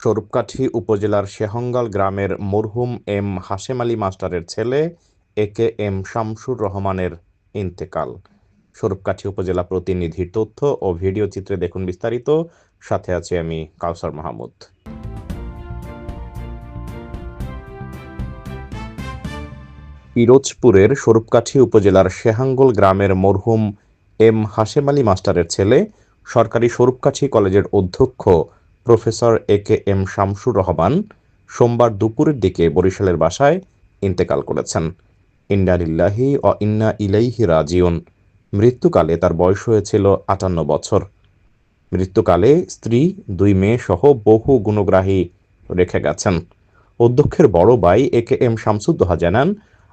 স্বরূপকাঠি উপজেলার শেহঙ্গাল গ্রামের মরহুম এম হাশেম আলী মাস্টারের ছেলে এ কে এম শামসুর রহমানের ইন্তেকাল। স্বরূপকাঠি উপজেলা প্রতিনিধির তথ্য ও ভিডিও চিত্রে দেখুন বিস্তারিত। সাথে আছি আমি কাউসার মাহমুদ। পিরোজপুরের স্বরূপকাঠি উপজেলার শেহাঙ্গল গ্রামের মরহুম এম হাশেম আলী মাস্টারের ছেলে, সরকারি স্বরূপকাঠি কলেজের অধ্যক্ষ professor A K M Shamsur Rahman সোমবার দুপুরের দিকে বরিশালের বাসায় ইন্তেকাল করেছেন। ইন্নালিল্লাহি ও ইন্না ইলাইহি রাজিউন। মৃত্যুকালে তার বয়স হয়েছিল আটান্ন বছর। মৃত্যুকালে স্ত্রী, দুই মেয়ে সহ বহু গুণগ্রাহী রেখে গেছেন। অধ্যক্ষের বড় ভাই এ কে এম শামসুদ্দোহা জানান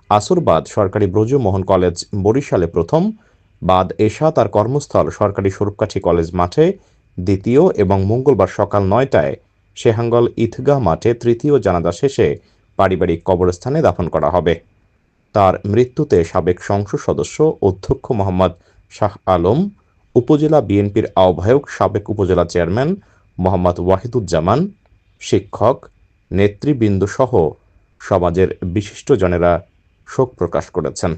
আসরবাদ সরকারি ব্রজমোহন কলেজ বরিশালে প্রথম, বাদ এশা তার কর্মস্থল সরকারি স্বরূপকাঠি কলেজ মাঠে দ্বিতীয় এবং মঙ্গলবার সকাল নয়টায় শেহাঙ্গল ঈদগাহ মাঠে তৃতীয় জানাজা শেষে পারিবারিক কবরস্থানে দাফন করা হবে। তার মৃত্যুতে সাবেক সংসদ সদস্য অধ্যক্ষ মোহাম্মদ শাহ আলম, উপজেলা বিএনপির আহ্বায়ক সাবেক উপজেলা চেয়ারম্যান মোহাম্মদ ওয়াহিদুজ্জামান, শিক্ষক নেতৃবৃন্দ সহ সমাজের বিশিষ্টজনেরা শোক প্রকাশ করেছেন।